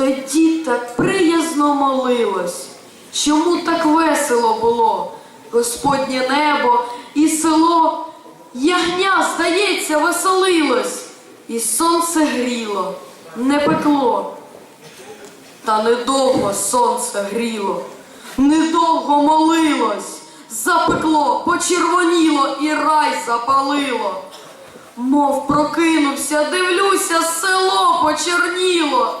тоді так приязно молилось, чому так весело було Господнє небо і село, ягня, здається, веселилось, і сонце гріло, не пекло. Та недовго сонце гріло, недовго молилось, запекло, почервоніло і рай запалило. Мов прокинувся, дивлюся, село почерніло.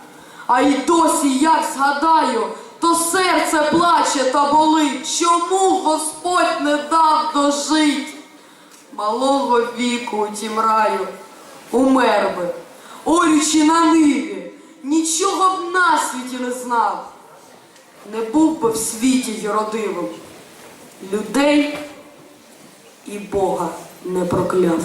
А й досі, як згадаю, то серце плаче та болить. Чому Господь не дав дожить? Малого віку тім раю умер би, орючи на ниві, нічого б на світі не знав. Не був би в світі юродивим, людей і Бога не прокляв.